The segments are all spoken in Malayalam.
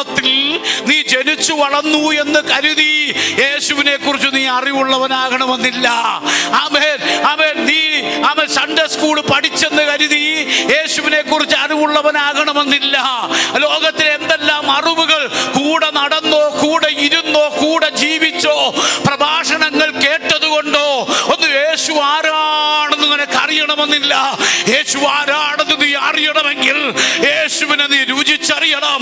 കുടുംബത്തിൽ നീ ജനിച്ചു വളർന്നു എന്ന് കരുതി യേശുവിനെ കുറിച്ച് നീ അറിവുള്ളവനാകണമെന്നില്ല. ആമേൻ ആമേൻ. നീ ആമൻ സൺഡേ സ്കൂൾ പഠിച്ചെന്ന് കരുതി യേശുവിനെ കുറിച്ച് അറിവുള്ളവനാകണമെന്നില്ല. ലോകത്തിൽ എന്തെല്ലാം അറിവുകൾ കൂടെ നടന്നോ കൂടെ ഇരുന്നോ കൂടെ ജീവിച്ചോ പ്രഭാഷണങ്ങൾ കേട്ടതുകൊണ്ടോ ഒന്ന് യേശു ആരാണെന്ന് നിനക്ക് അറിയണമെന്നില്ല. യേശു ആരാണെന്ന് നീ അറിയണമെങ്കിൽ യേശുവിനെ നീ രുചിച്ചറിയണം.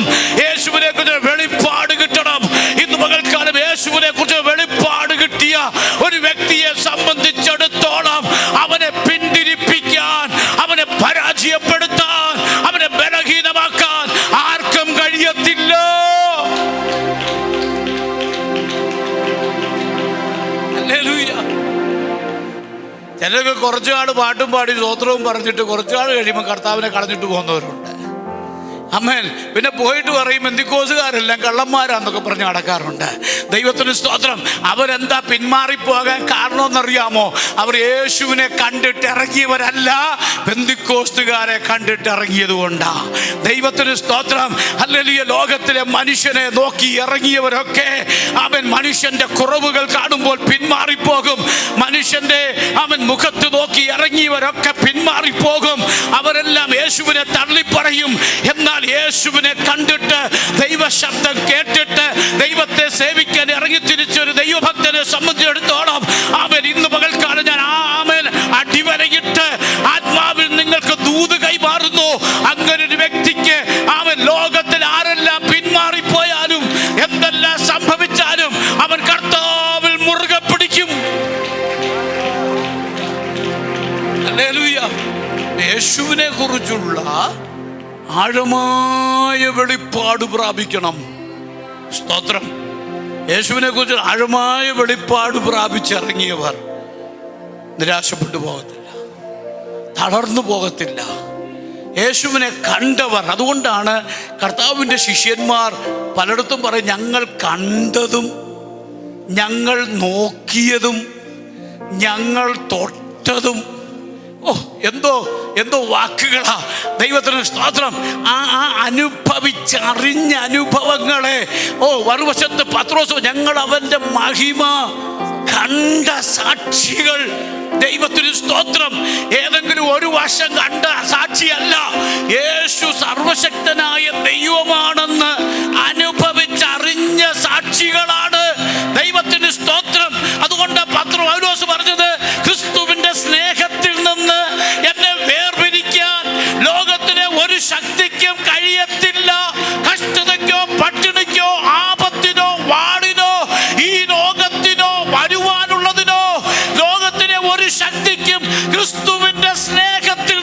ചിലർക്ക് കുറച്ചു നാൾ പാട്ടും പാടി സ്തോത്രവും പറഞ്ഞിട്ട് കുറച്ചു നാൾ കഴിയുമ്പോൾ കർത്താവിനെ കളഞ്ഞിട്ട് പോകുന്നവരുണ്ട്. അമ്മേൻ പിന്നെ പോയിട്ട് പറയും എന്തിക്കോസുകാരെല്ലാം കള്ളന്മാരാന്നൊക്കെ പറഞ്ഞ് നടക്കാറുണ്ട്. ദൈവത്തിന് സ്തോത്രം. അവരെന്താ പിന്മാറിപ്പോകാൻ കാരണമെന്നറിയാമോ? അവർ യേശുവിനെ കണ്ടിട്ട് ഇറങ്ങിയവരല്ല ബന്ധിക്കോസ്തുകാരെ കണ്ടിട്ട് ഇറങ്ങിയത് കൊണ്ടാ. ദൈവത്തിന് സ്തോത്രം. അല്ലെങ്കിൽ ലോകത്തിലെ മനുഷ്യനെ നോക്കി ഇറങ്ങിയവരൊക്കെ അവൻ മനുഷ്യന്റെ കുറവുകൾ കാണുമ്പോൾ പിന്മാറിപ്പോകും. മനുഷ്യന്റെ അവൻ മുഖത്ത് നോക്കി ഇറങ്ങിയവരൊക്കെ പിന്മാറിപ്പോകും. അവരെല്ലാം യേശുവിനെ തള്ളിപ്പറയും. എന്നാൽ യേശുവിനെ കണ്ടിട്ട് ദൈവശബ്ദം കേട്ടിട്ട് ദൈവത്തെ സേവിക്കാൻ ഇറങ്ങി തിരിച്ചൊരു ദൈവഭക്തനെ സംബന്ധിച്ചിടത്തോളം അവൻ ഇന്ന് പകൽക്കാലം ഞാൻ ആമേൻ അടിവരയിട്ട് ആത്മാവിൽ നിങ്ങൾക്ക് ദൂത് കൈമാറുന്നു അങ്ങനെ ഒരു വ്യക്തിക്ക് അവൻ ലോകത്തിൽ ആരെല്ലാം പിന്മാറിപ്പോയാലും എന്തെല്ലാം സംഭവിച്ചാലും അവൻ കർത്താവിൽ മുറുകെ പിടിക്കും. യേശുവിനെ കുറിച്ചുള്ള ആഴമായ വെളിപ്പാട് പ്രാപിക്കണം. സ്തോത്രം. യേശുവിനെ കുറിച്ച് ആഴമായ വെളിപ്പാട് പ്രാപിച്ചിറങ്ങിയവർ നിരാശപ്പെട്ടു പോകത്തില്ല. തളർന്നു പോകത്തില്ല. യേശുവിനെ കണ്ടവർ അതുകൊണ്ടാണ് കർത്താവിന്റെ ശിഷ്യന്മാർ പലയിടത്തും പറയും ഞങ്ങൾ കണ്ടതും ഞങ്ങൾ നോക്കിയതും ഞങ്ങൾ തൊട്ടതും ഓ എന്തോ എന്തോ വാക്കുകളാ. ദൈവത്തിന് സ്തോത്രം. ആ ആ അനുഭവിച്ച് അറിഞ്ഞ അനുഭവങ്ങളെ. ഓ മറുവശത്ത് പത്രോസ് ഞങ്ങൾ അവന്റെ മഹിമ കണ്ട സാക്ഷികൾ. ദൈവത്തിന് സ്തോത്രം. ഏതെങ്കിലും ഒരു വശം കണ്ട സാക്ഷിയല്ല. യേശു സർവശക്തനായ ദൈവമാണെന്ന് ലോകത്തിലെ ക്രിസ്തുവിന്റെ സ്നേഹത്തിൽ